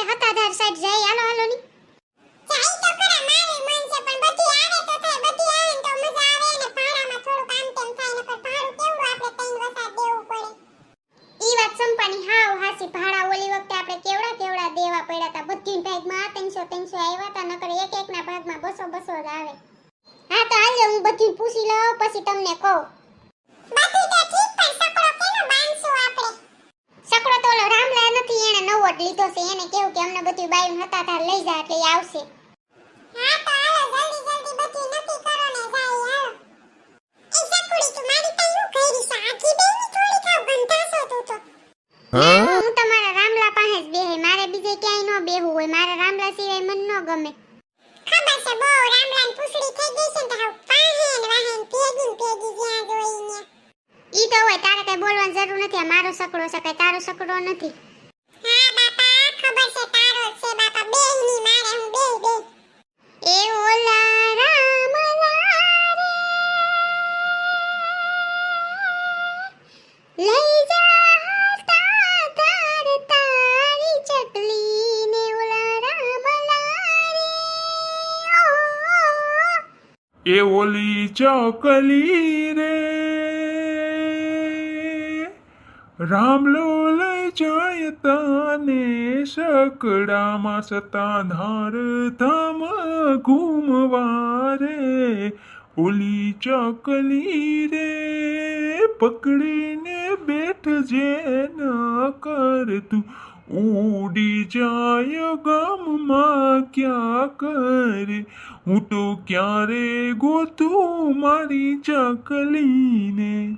આપણે હતાધાર સાઈડ જઈ હાલો હાલો ની. જાય તો ખરા મારે મન છે પણ બધી આવે તો થાય બધી આવે ને તો મજા આવે ને ભાડામાં થોડું કામ તેમ થાય નકર ભાડું કેવું આપણે ત્રણ વસાત દેવું પડે? ઈ વાત સંપાની હાવ હાસી ભાડા ઓલી વખતે આપણે કેવડા કેવડા દેવા પડ્યા હતા બધી ભાગમાં ત્રણસો ત્રણસો આવ્યા હતા નકર એક એકના ભાગમાં બસો બસો જ આવે. હા તો હાલ હું બધી પૂછી લઉં પછી તમને કહું બધું તો ઠીક પણ સકડો કેનો બાંધશું આપણે સકડો તો ઓલો રામલા નથી એને નવો જ લીધો છે એને અમને બધું બાયું હતા તાર લઈ જા એટલે આવશે. હા તો હાલો જલ્દી જલ્દી બધું નક્કી કરો ને જાય હાલો. એ સકુડી તું મારી પાસે હું કરી છે? આખી બેની થોડી ખાવ ગંધાશો તું તો. હું? તમારા રામલા પાસે જ બેહે. મારે બીજે ક્યાંય ન બેહવું હોય. મારા રામલા સિવાય મન ન ગમે. ખબર છે બહુ રામલાન પૂછડી થઈ ગઈ છે ને તો પાહેન વાહેન ભેગી પેગી જ્યાં જોઈ ન્યા. ઈ તો હોય તારે કઈ બોલવાની જરૂર નથી. આ મારો સકડો છે કઈ તારો સકડો નથી. લઈ જા તાર તારી ચકલી ને ઓલા રામલા એ ઓલી ચોકલી રે. રામલો લઈ જાય તાને સકડામાં સતાધાર ધામ ઘૂમવા રે. ઓલી ચકલી રે પકડીને બેઠજે ન કર તું. ઉડી જાય ગામમાં ક્યાં કરે? હું તો ક્યારે ગોતું મારી ચકલીને?